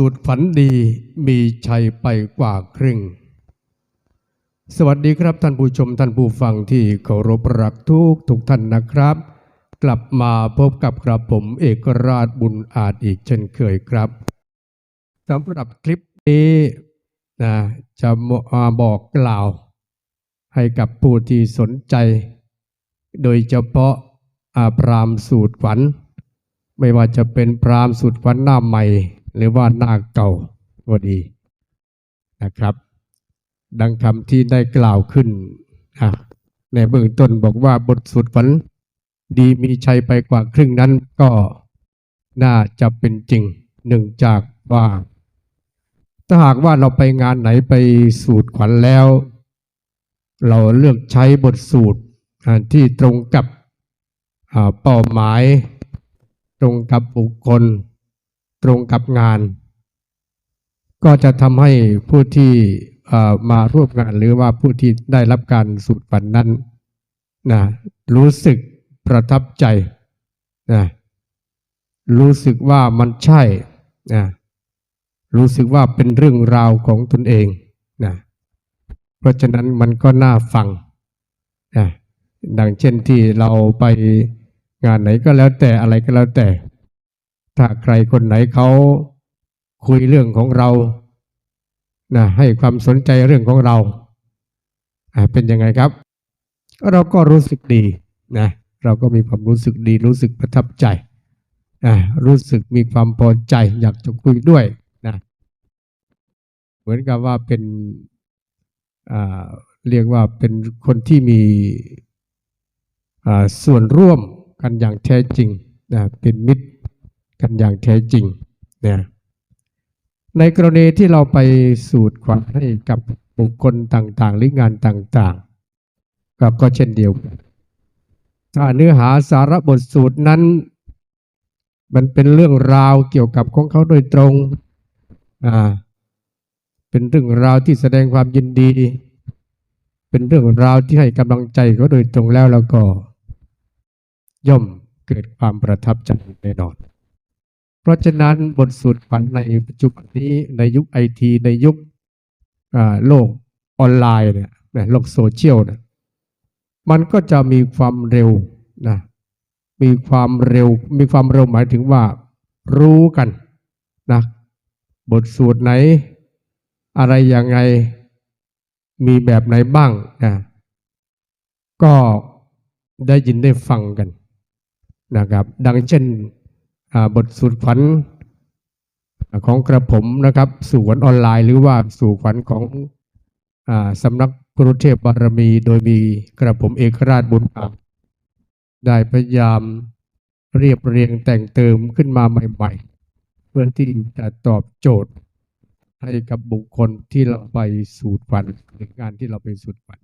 สูตรฝันดีมีชัยไปกว่าครึ่ง สวัสดีครับท่านผู้ชมท่านผู้ฟังที่เคารพรักทุกทุกท่านนะครับ กลับมาพบกับกระผมเอกราชบุญอาจอีกเช่นเคยครับสำหรับคลิปนี้นะจะมาบอกกล่าว ให้กับผู้ที่สนใจ โดยเฉพาะอาพรามสูตรฝัน ไม่ว่าจะเป็นพรามสูตรฝันหน้าใหม่ หรือว่าน้าเก่าก็ดีนะครับ ดังคำที่ได้กล่าวขึ้นในเบื้องต้นบอกว่าบทสูตรฝันดีมีชัยไปกว่าครึ่งนั้นก็น่าจะเป็นจริงหนึ่งจากว่า ถ้าหากว่าเราไปงานไหนไปสูตรขวัญแล้ว เราเลือกใช้บทสูตรที่ตรงกับเป้าหมาย ตรงกับบุคคล ตรงกับงาน ก็จะทำให้ผู้ที่มาร่วมงานหรือว่าผู้ที่ได้รับการสูตรฝันนั้นนะรู้สึกประทับใจนะรู้สึกว่ามันใช่นะรู้สึกว่าเป็นเรื่องราวของตนเองนะเพราะฉะนั้นมันก็น่าฟังนะดังเช่นที่เราไปงานไหนก็แล้วแต่อะไรก็แล้วแต่ ถ้าใครคนไหนเขาคุยเรื่องของเรานะให้ความสนใจเรื่องของเรา เป็นยังไงครับ เราก็รู้สึกดีนะเราก็มีความรู้สึกดี รู้สึกประทับใจอ่ารู้สึกมีความพอใจอยากจะคุยด้วยนะเหมือนกับว่าเป็นเรียกว่าเป็นคนที่มีส่วนร่วมกันอย่างแท้จริงนะเป็นมิตร กันอย่างแท้จริงเนะในกรณีที่เราไปสูตรขวัญให้กับบุคคลต่างๆ หรืองานต่างๆ ก็ก็เช่นเดียวกันถ้าเนื้อหาสาระบทสูตรนั้น มันเป็นเรื่องราวเกี่ยวกับของเขาโดยตรงอ่าเป็นเรื่องราวที่แสดงความยินดี เป็นเรื่องราวที่ให้กำลังใจเขาโดยตรงแล้วแล้วก็ ย่อมเกิดความประทับใจแน่นอน เพราะฉะนั้นบทสูตรฝันในปัจจุบันนี้ในยุคไอทีในยุคโลกออนไลน์เนี่ยโลกโซเชียลเนี่ยมันก็จะมีความเร็วนะมีความเร็วมีความเร็วหมายถึงว่ารู้กันนะบทสูตรไหน อะไรยังไงมีแบบไหนบ้างนะก็ได้ยินได้ฟังกันนะครับ ดังเช่น บทสูตรฝันของกระผมนะครับสู่ขวัญออนไลน์ หรือว่าสู่ขวัญของอสำนักกรุเทพบารมี โดยมีกระผมเอกราชบุญอาจได้พยายามเรียบเรียงแต่งเติมขึ้นมาใหม่ๆ เพื่อที่จะตอบโจทย์ให้กับบุคคลที่เราไปสูตรฝันหรืองานที่เราไปสูตรฝัน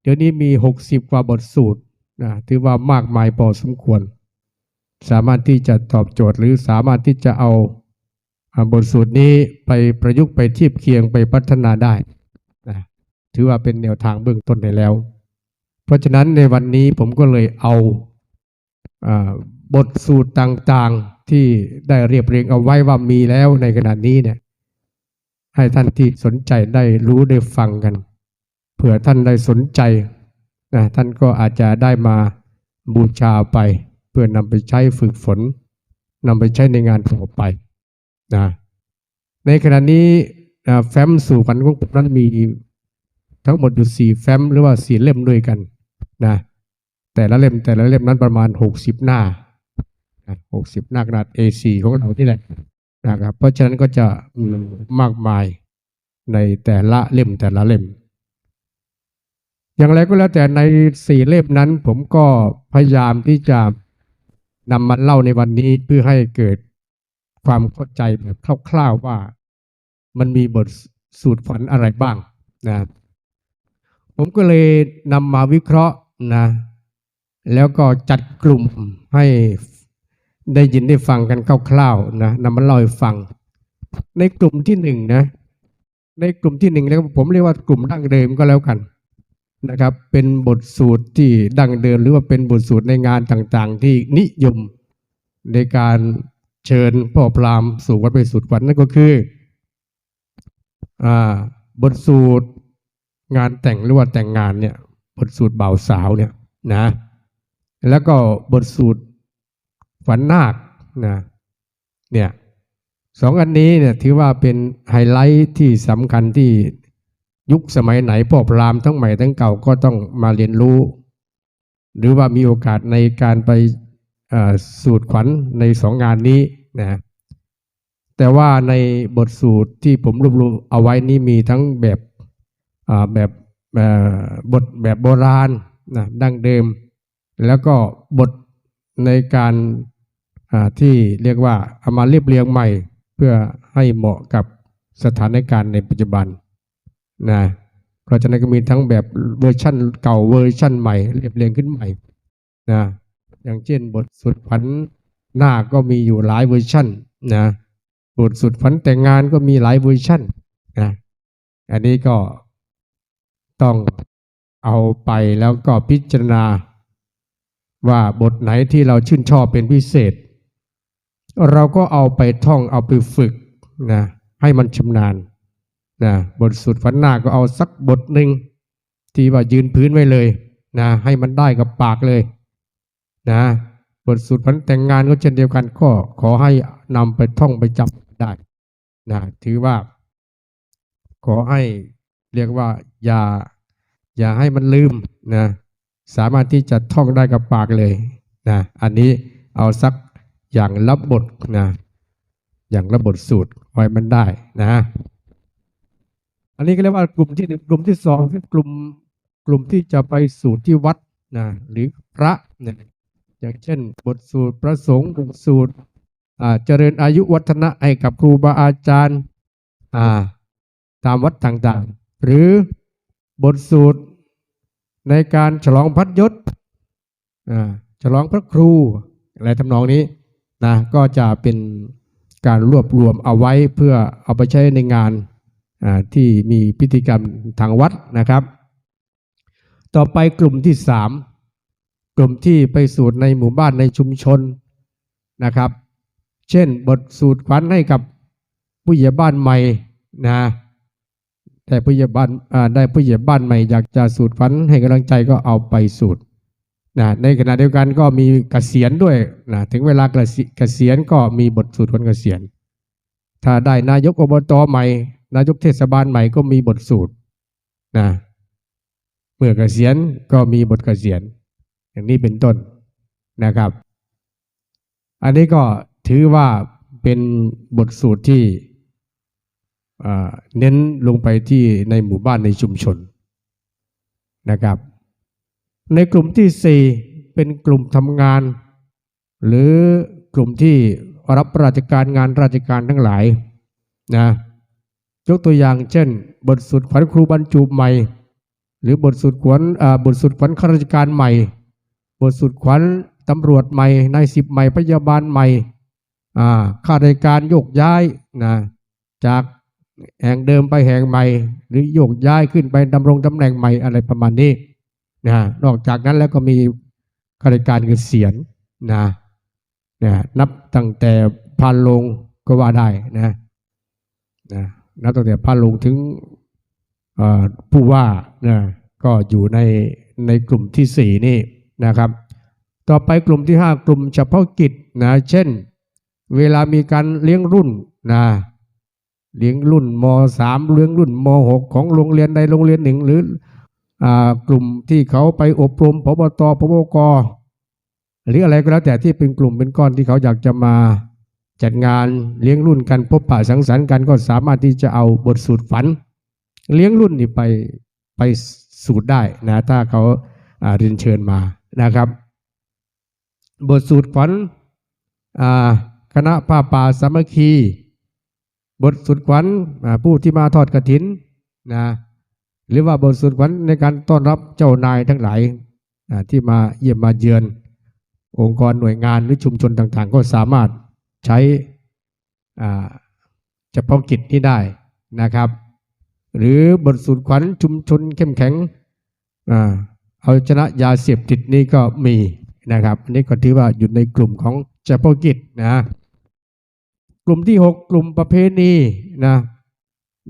เดี๋ยวนี้มีหกสิบกว่าบทสูตรนะถือว่ามากมายพอสมควร สามารถที่จะตอบโจทย์หรือสามารถที่จะเอาบทสูตรนี้ไปประยุกต์ไปเทียบเคียงไปพัฒนาได้นะถือว่าเป็นแนวทางเบื้องต้นได้แล้ว เพราะฉะนั้นในวันนี้ผมก็เลยเอาอาบทสูตรต่างๆที่ได้เรียบเรียงเอาไว้ว่ามีแล้วในขณะนี้เนี่ยให้ท่านที่สนใจได้รู้ได้ฟังกันเผื่อท่านได้สนใจนะท่านก็อาจจะได้มาบูชาไป เพื่อนำไปใช้ฝึกฝนนำไปใช้ในงานต่อไปนะในขณะนี้อ่าแฟ้มสู่ขวัญของผมนั้นมีทั้งหมดอยู่สี่แฟ้มหรือว่าสี่เล่มด้วยกันนะแต่ละเล่มแต่ละเล่มนั้นประมาณหกสิบหน้าหกสิบหน้าขนาด A4 ของเราที่แหละนะครับ เพราะฉะนั้นก็จะมากมายในแต่ละเล่มแต่ละเล่ม อย่างไรก็แล้วแต่ในสี่เล่มนั้นผมก็พยายามที่จะ นำมาเล่าในวันนี้เพื่อให้เกิดความเข้าใจแบบคร่าวๆว่ามันมีบทสูตรฝันอะไรบ้างนะผมก็เลยนำมาวิเคราะห์นะ แล้วก็จัดกลุ่มให้ได้ยินได้ฟังกันคร่าวๆนะนำมาเล่าให้ฟัง ในกลุ่มที่หนึ่งนะ ในกลุ่มที่หนึ่งแล้วผมเรียกว่ากลุ่มดั้งเดิมก็แล้วกัน นะครับ เป็นบทสูตรที่ดั้งเดิมหรือว่าเป็นบทสูตรในงานต่างๆ ที่นิยมในการเชิญพ่อพราหมณ์สู่วัดไปสุดฝันนั่นก็คืออบทสูตรงานแต่งหรือว่าแต่งงานเนี่ยบทสูตรบ่าวสาวเนี่ยนะ แล้วก็บทสูตรฝันนาคนะเนี่ยสองอันนี้เนี่ยถือว่าเป็นไฮไลท์ที่สำคัญที่ ยุคสมัยไหนพ่อพราหมณ์ทั้งใหม่ทั้งเก่าก็ต้องมาเรียนรู้ หรือว่ามีโอกาสในการไปสูตรขวัญในสองงานนี้นะแต่ว่าในบทสูตรที่ผมรวบรวมเอาไว้นี้มีทั้งแบบแบบบทแบบโบราณนะดั้งเดิม แล้วก็บทในการที่เรียกว่าเอามาเรียบเรียงใหม่ เพื่อให้เหมาะกับสถานการณ์ในปัจจุบัน นะเพราะฉะนั้นก็มีทั้งแบบเวอร์ชั่นเก่าเวอร์ชั่นใหม่เรียบเรียงขึ้นใหม่นะอย่างเช่นบทสุดฝันหน้าก็มีอยู่หลายเวอร์ชั่นนะบทสุดฝันแต่งงานก็มีหลายเวอร์ชั่นนะอันนี้ก็ต้องเอาไปแล้วก็พิจารณา ว่าบทไหนที่เราชื่นชอบเป็นพิเศษ เราก็เอาไปท่องเอาไปฝึกนะให้มันชำนาญ นะบทสุดฝันหน้าก็เอาสักบทหนึ่งที่ว่ายืนพื้นไว้เลยนะให้มันได้กับปากเลยนะบทสุดฝันแต่งงานก็เช่นเดียวกันก็ขอให้นำไปท่องไปจำได้นะถือว่า ขอให้เรียกว่าอย่าอย่าให้มันลืมนะสามารถที่จะท่องได้กับปากเลยนะอันนี้เอาสักอย่างรับบทนะอย่างรับบทสูตรไว้มันได้นะ อันนี้ก็เรียกว่ากลุ่มที่หนึ่งกลุ่มที่สองคือกลุ่มกลุ่มที่จะไปสูตรที่วัดนะหรือพระเนี่ยอย่างเช่น บทสูตรพระสงฆ์บทสูตรอ่าเจริญอายุวัฒนะให้กับครูบาอาจารย์อ่าตามวัดต่างๆ หรือบทสูตรในการฉลองพัดยศอ่าฉลองพระครูอะไรทำนองนี้นะก็จะเป็นการรวบรวมเอาไว้เพื่อเอาไปใช้ในงาน ที่มีพิธีกรรมทางวัดนะครับ ต่อไปกลุ่มที่สามกลุ่มที่ไปสูตรในหมู่บ้านในชุมชนนะครับ เช่นบทสูตรขวัญให้กับผู้ใหญ่บ้านใหม่นะแต่ผู้ใหญ่บ้านได้ผู้ใหญ่บ้านใหม่อยากจะสูตรขวัญให้กำลังใจก็เอาไปสูตรนะในขณะเดียวกันก็มีเกษียณด้วยนะถึงเวลาเกษีเกษียณก็มีบทสูตรขวัญเกษียณ ถ้าได้นายกอบตใหม่ นายกเทศบาลใหม่ก็มีบทสูตรนะเมื่อเกษียณก็มีบทเกษียณ อย่างนี้เป็นต้นนะครับ อันนี้ก็ถือว่าเป็นบทสูตรที่เน้นลงไปที่ในหมู่บ้านในชุมชนนะครับ ในกลุ่มที่สี่เป็นกลุ่มทำงาน หรือกลุ่มที่รับราชการงานราชการทั้งหลายนะ ยกตัวอย่างเช่น บทสุดขวัญครูบรรจุใหม่ หรือบทสุดขวัญบทสุดขวัญข้าราชการใหม่ บทสุดขวัญตำรวจใหม่นายสิบใหม่พยาบาลใหม่ข้าราชการโยกย้ายนะจากแห่งเดิมไปแห่งใหม่ หรือโยกย้ายขึ้นไปดำรงตำแหน่งใหม่อะไรประมาณนี้นะนอกจากนั้นแล้วก็มีข้าราชการเกษียณนะนะนับตั้งแต่พันลงก็ว่าได้นะนะ นับตั้งแต่พันลงถึงผู้ว่านะก็อยู่ในในกลุ่มที่สี่นี่นะครับ ต่อไปกลุ่มที่ห้ากลุ่มเฉพาะกิจนะเช่น เวลามีการเลี้ยงรุ่นนะเลี้ยงรุ่นมสามเลี้ยงรุ่นมหกของโรงเรียนใดโรงเรียนหนึ่งหรืออกลุ่มที่เขาไปอบรมพบตพบกหรืออะไรก็แล้วแต่ที่เป็นกลุ่มเป็นก้อนที่เขาอยากจะมา จัดงานเลี้ยงรุ่นกันพบปะสังสรรค์กันก็สามารถที่จะเอาบทสูตรฝัน เลี้ยงรุ่นนี่ไปไปสูตรได้นะถ้าเขาเรียนเชิญมานะครับ บทสูตรฝันคณะป้าป่าสามัคคี บทสุดขวัญผู้ที่มาทอดกระถินนะหรือว่าบทสุดขวัญในการต้อนรับเจ้านายทั้งหลายที่มาเยี่ยมมาเยือน องค์กรหน่วยงานหรือชุมชนต่างๆ ก็สามารถ ใช้เฉพาะกิจนี้ได้นะครับ หรือบทสุดขวัญชุมชนเข้มแข็งอเอาชนะยาเสพติดนี่ก็มีนะครับอันนี้ก็ถือว่าอยู่ในกลุ่มของเฉพาะกิจนะกลุ่มที่หกกลุ่มประเพณีนะ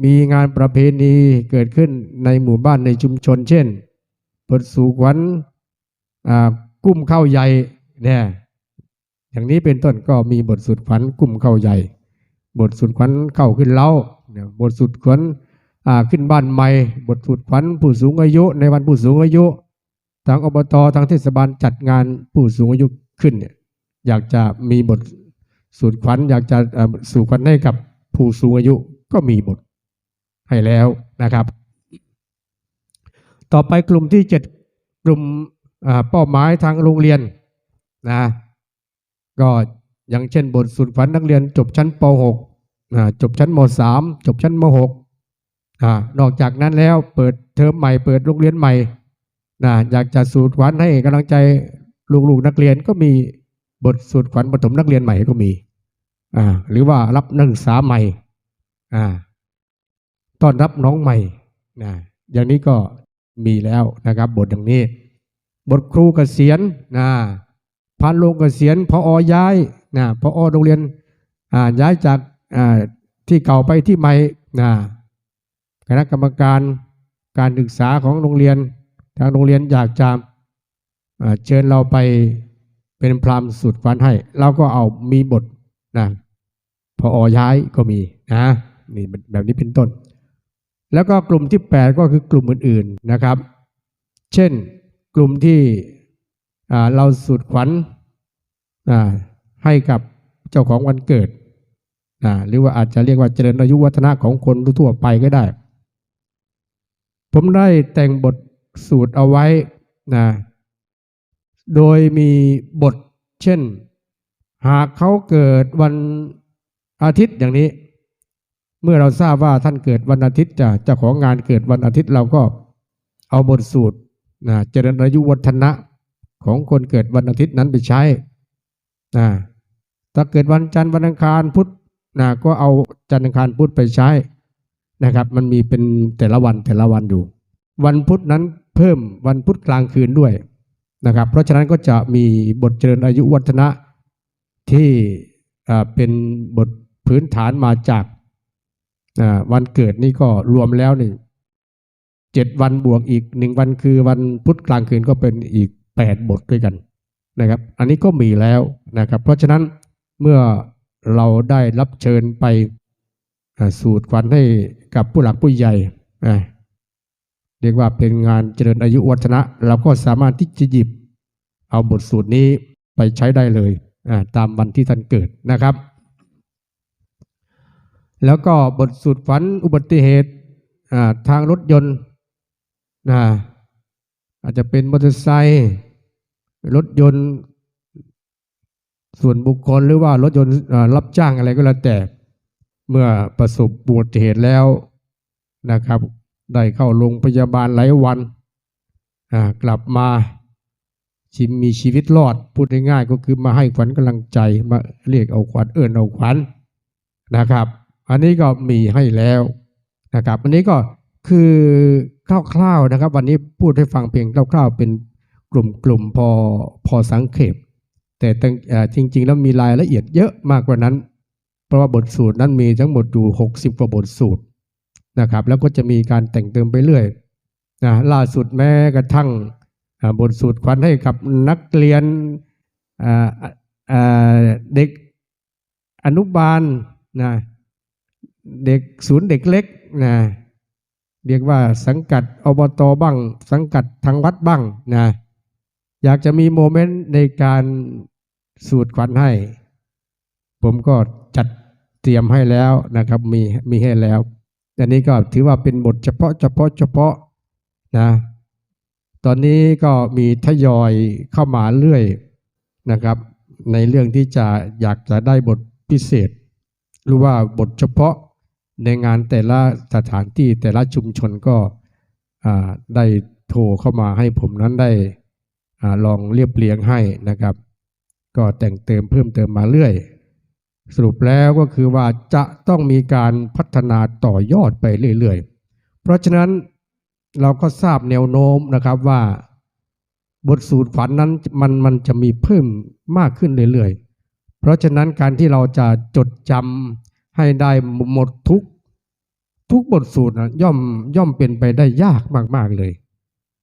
มีงานประเพณีเกิดขึ้นในหมู่บ้านในชุมชน เช่นบทสู่ขวัญกุ้มข้าวใหญ่เนี่ย อย่างนี้เป็นต้นก็มีบทสุดขวัญกุ้มเข้าใหญ่ บทสุดขวัญเข้าขึ้นเล้าบทสุดขวัญขึ้นบ้านใหม่ บทสุดขวัญผู้สูงอายุ ในวันผู้สูงอายุ ทางอบตทางเทศบาลจัดงานผู้สูงอายุขึ้นเนี่ยอยากจะมีบทสูตรขวัญอยากจะสู่ขวัญให้กับผู้สูงอายุก็มีบทให้แล้วนะครับ ต่อไปกลุ่มที่เจ็ดกลุ่มเป้าหมายทางโรงเรียนนะ ก็อย่างเช่นบทสูตรขวัญนักเรียนจบชั้นป .6 จบชั้นม .3 จบชั้นม .6 นอกจากนั้นแล้วเปิดเทอมใหม่เปิดโรงเรียนใหม่นะอยากจะสูตรขวัญให้กำลังใจลูกๆนักเรียนก็มีบทสูตรขวัญปฐมนักเรียนใหม่ก็มีอ่าหรือว่ารับนักศึกษาใหม่อ่าต้อนรับน้องใหม่นะอย่างนี้ก็มีแล้วนะครับ บทอย่างนี้ บทครูเกษียณนะ พันโรงเกษียณพออย้ายนะพอโรงเรียนย้ายจากที่เก่าไปที่ใหม่นะคณะกรรมการการศึกษาของโรงเรียน ทางโรงเรียนอยากจะเอ่อเชิญเราไปเป็นพรามสุดฟันให้ เราก็เอามีบทนะพออย้ายก็มีนะนี่แบบนี้เป็นต้น แล้วก็กลุ่มที่ 8 ก็คือกลุ่มอื่นๆนะครับ เช่นกลุ่มที่ เราสุดขวัญให้กับเจ้าของวันเกิด หรือว่าอาจจะเรียกว่าเจริญอายุวัฒนะของคนทั่วไปก็ได้ ผมได้แต่งบทสูตรเอาไว้นะโดยมีบทเช่น หากเขาเกิดวันอาทิตย์อย่างนี้ เมื่อเราทราบว่าท่านเกิดวันอาทิตย์จะเจ้าของงานเกิดวันอาทิตย์เราก็เอาบทสูตรนะเจริญอายุวัฒนะ ของคนเกิดวันอาทิตย์นั้นไปใช้นะถ้าเกิดวันจันทร์วันอังคารพุธนะก็เอาจันทร์อังคารพุธไปใช้นะครับ มันมีเป็นแต่ละวันแต่ละวันอยู่ วันพุธนั้นเพิ่มวันพุธกลางคืนด้วยนะครับ เพราะฉะนั้นก็จะมีบทเจริญอายุวัฒนะที่เป็นบทพื้นฐานมาจากวันเกิดนี่ก็รวมแล้วนี่เจ็ดวันบวกอีกหนึ่งวันคือวันพุธกลางคืนก็เป็นอีก แปดบทด้วยกันนะครับ อันนี้ก็มีแล้วนะครับ เพราะฉะนั้นเมื่อเราได้รับเชิญไปสูตรขวัญให้กับผู้หลักผู้ใหญ่เรียกว่าเป็นงานเจริญอายุวัฒนะ เราก็สามารถที่จะหยิบ เอาบทสูตรนี้ไปใช้ได้เลยตามวันที่ท่านเกิดนะครับ แล้วก็บทสูตรฝันอุบัติเหตุทางรถยนต์ อาจจะเป็นมอเตอร์ไซค์รถยนต์ส่วนบุคคลหรือว่ารถยนต์รับจ้างอะไรก็แล้วแต่ เมื่อประสบอุบัติเหตุแล้วนะครับ ได้เข้าโรงพยาบาลหลายวันกลับมาชิมมีชีวิตรอดพูดง่ายๆก็คือมาให้ขวัญกำลังใจมาเรียกเอาขวัญเอื้อนเอาขวัญนะครับ อันนี้ก็มีให้แล้วนะครับ อันนี้ก็คือ คร่าวๆนะครับ วันนี้พูดให้ฟังเพียงคร่าวๆ เป็นกลุ่มๆพอพอสังเขปแต่จริงๆแล้วมีรายละเอียดเยอะมากกว่านั้น เพราะว่าบทสูตรนั้นมีทั้งหมดอยู่ 60กว่าบทสูตรนะครับ แล้วก็จะมีการแต่งเติมไปเรื่อยนะล่าสุดแม้กระทั่งบทสูตรขวัญให้กับนักเรียนเด็กอนุบาลนะเด็กศูนย์เด็กเล็กนะ เรียกว่าสังกัดอบตบ้าง สังกัดทางวัดบ้างนะอยากจะมีโมเมนต์ในการสูตรขวัญให้ ผมก็จัดเตรียมให้แล้วนะครับ มีมีให้แล้วอันนี้ก็ถือว่าเป็นบทเฉพาะเฉพาะเฉพาะนะตอนนี้ก็มีทยอยเข้ามาเรื่อยนะครับ ในเรื่องที่จะอยากจะได้บทพิเศษ หรือว่าบทเฉพาะ ในงานแต่ละสถานที่แต่ละชุมชนก็ได้โทรเข้ามาให้ผมนั้นได้อลองเรียบเรียงให้นะครับ ก็แต่งเติมเพิ่มเติมมาเรื่อย สรุปแล้วก็คือว่าจะต้องมีการพัฒนาต่อยอดไปเรื่อยๆ เพราะฉะนั้นเราก็ทราบแนวโน้มนะครับว่าบทสูตรฝันนั้นมันมันจะมีเพิ่มมากขึ้นเรื่อยๆ เพราะฉะนั้นการที่เราจะจดจำ ให้ได้หมดทุกทุกบทสูตรนะย่อมย่อมเป็นไปได้ยากมาก ๆเลย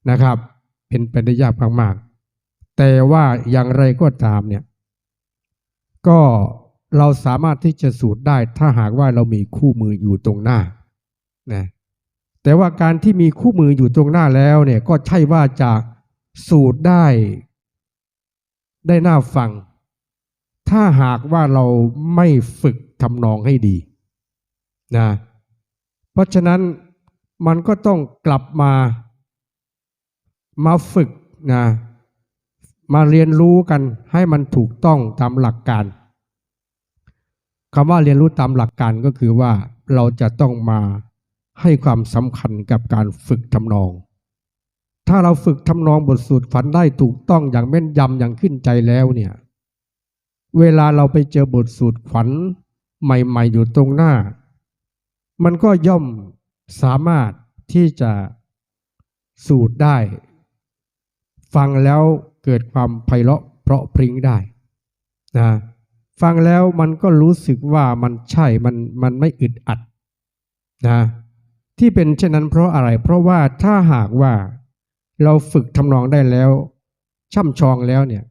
นะครับ เป็นไปได้ยากมากๆ แต่ว่าอย่างไรก็ตามเนี่ย ก็เราสามารถที่จะสูตรได้ถ้าหากว่าเรามีคู่มืออยู่ตรงหน้านะแต่ว่าการที่มีคู่มืออยู่ตรงหน้าแล้วเนี่ยก็ใช่ว่าจะสูตรได้ ได้น่าฟัง ถ้าหากว่าเราไม่ฝึก ทำนองให้ดีนะเพราะฉะนั้นมันก็ต้องกลับมามาฝึกนะมาเรียนรู้กันให้มันถูกต้องตามหลักการคำว่าเรียนรู้ตามหลักการก็คือว่าเราจะต้องมาให้ความสำคัญกับการฝึกทำนอง ถ้าเราฝึกทำนองบทสูตรฝันได้ถูกต้องอย่างแม่นยำอย่างขึ้นใจแล้วเนี่ย เวลาเราไปเจอบทสูตรฝัน ใหม่ๆอยู่ตรงหน้า มันก็ย่อมสามารถที่จะสูตรได้ ฟังแล้วเกิดความไพเราะเพราะพริ้งได้นะฟังแล้วมันก็รู้สึกว่ามันใช่มันมันไม่อึดอัดนะที่เป็นเช่นนั้นเพราะอะไร เพราะว่าถ้าหากว่าเราฝึกทำนองได้แล้ว ช่ำชองแล้วเนี่ย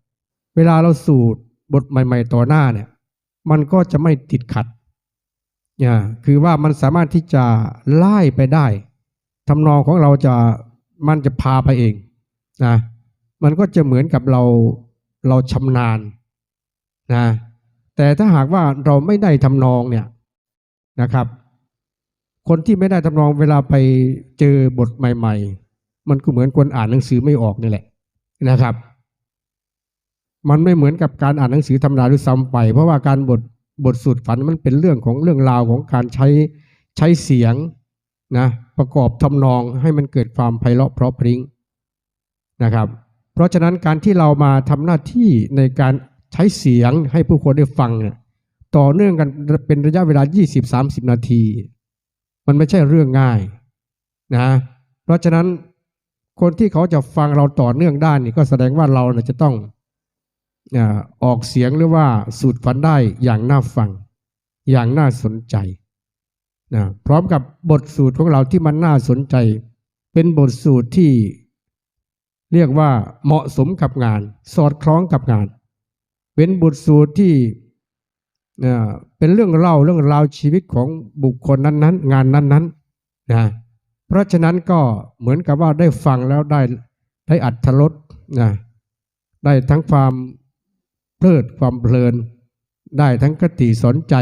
เวลาเราสูตรบทใหม่ ๆ ต่อหน้าเนี่ย มันก็จะไม่ติดขัดเนี่ยคือว่ามันสามารถที่จะไล่ไปได้ทำนองของเราจะมันจะพาไปเองนะมันก็จะเหมือนกับเราเราชำนาญนะแต่ถ้าหากว่าเราไม่ได้ทำนองเนี่ยนะครับ คนที่ไม่ได้ทำนองเวลาไปเจอบทใหม่ ๆ มันก็เหมือนคนอ่านหนังสือไม่ออกนี่แหละนะครับ มันไม่เหมือนกับการอ่านหนังสือธรรมดาด้วยซ้ำไป เพราะว่าการบทบทสูตรฝันมันเป็นเรื่องของเรื่องราวของการใช้ใช้เสียงนะประกอบทำนองให้มันเกิดความไพเราะเพราะพริ้งนะครับ เพราะฉะนั้นการที่เรามาทำหน้าที่ในการใช้เสียงให้ผู้คนได้ฟังเนี่ยต่อเนื่องกันเป็นระยะเวลา 20-30 นาที มันไม่ใช่เรื่องง่ายนะเพราะฉะนั้นคนที่เขาจะฟังเราต่อเนื่องได้นี่ก็แสดงว่าเราเนี่ยจะต้อง ออกเสียงหรือว่าสูตรฝันได้อย่างน่าฟัง อย่างน่าสนใจนะพร้อมกับบทสูตรของเราที่มันน่าสนใจ เป็นบทสูตรที่เรียกว่าเหมาะสมกับงาน สอดคล้องกับงาน เป็นบทสูตรที่เป็นเรื่องเล่าเรื่องราวชีวิตของบุคคลนั้นๆ งานนั้นๆนะเพราะฉะนั้นก็เหมือนกับว่าได้ฟังแล้วได้ได้อัธรสนะได้ทั้งความ เพลิดความเพลิน ได้ทั้งกติสนใจ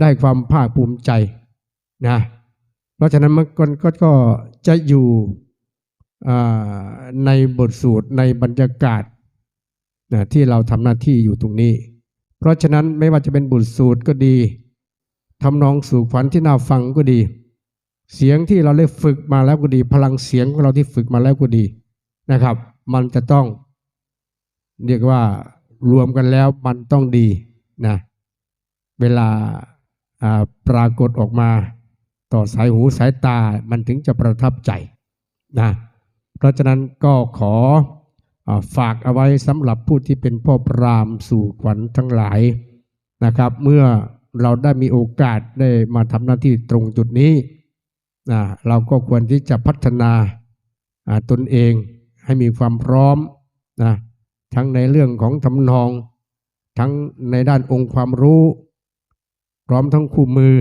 ได้ความภาคภูมิใจนะเพราะฉะนั้นมันก็ก็จะอยู่ในบทสูตรในบรรยากาศนะที่เราทำหน้าที่อยู่ตรงนี้ เพราะฉะนั้นไม่ว่าจะเป็นบทสูตรก็ดีทำนองสู่ขวัญที่น่าฟังก็ดี เสียงที่เราได้ฝึกมาแล้วก็ดี พลังเสียงของเราที่ฝึกมาแล้วก็ดีนะครับ มันจะต้องเรียกว่า รวมกันแล้วมันต้องดีนะเวลาปรากฏออกมาต่อสายหูสายตามันถึงจะประทับใจนะเพราะฉะนั้นก็ขออฝากเอาไว้สำหรับผู้ที่เป็นพ่อพรามสู่ขวัญทั้งหลายนะครับ เมื่อเราได้มีโอกาสได้มาทำหน้าที่ตรงจุดนี้นะเราก็ควรที่จะพัฒนาตนเองให้มีความพร้อมนะ ทั้งในเรื่องของทำนอง ทั้งในด้านองค์ความรู้ พร้อมทั้งคู่มือ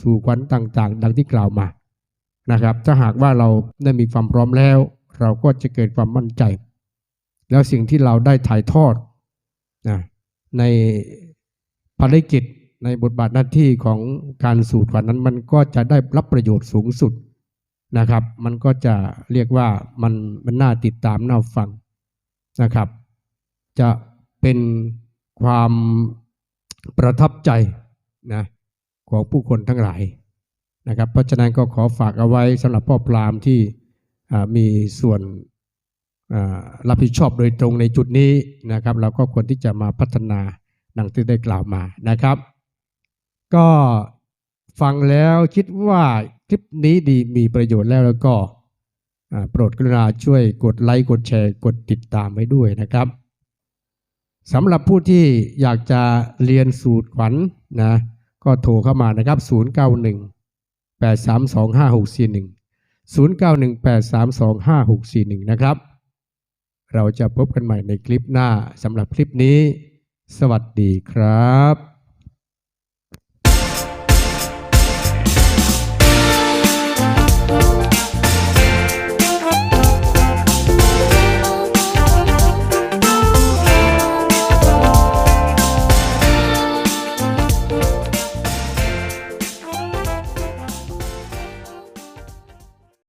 สู่ขวัญต่าง ๆ ดังที่กล่าวมานะครับ ถ้าหากว่าเราได้มีความพร้อมแล้ว เราก็จะเกิดความมั่นใจ แล้วสิ่งที่เราได้ถ่ายทอดนะในภารกิจในบทบาทหน้าที่ของการสู่ขวัญนั้น มันก็จะได้รับประโยชน์สูงสุดนะครับ มันก็จะเรียกว่ามันมันน่าติดตามน่าฟังนะครับ จะเป็นความประทับใจนะของผู้คนทั้งหลายนะครับ เพราะฉะนั้นก็ขอฝากเอาไว้สำหรับพ่อพรามที่มีส่วนรับผิดชอบโดยตรงในจุดนี้นะครับ เราก็ควรที่จะมาพัฒนาดังที่ได้กล่าวมานะครับ ก็ฟังแล้วคิดว่าคลิปนี้ดีมีประโยชน์แล้วแล้วก็โปรดกรุณาช่วยกดไลค์กดแชร์กดติดตามไว้ด้วยนะครับ สำหรับผู้ที่อยากจะเรียนสูตรขวัญนนะก็โทรเข้ามานะครับ 091 8325641 091 8325641 นะครับ เราจะพบกันใหม่ในคลิปหน้าสำหรับคลิปนี้ สวัสดีครับ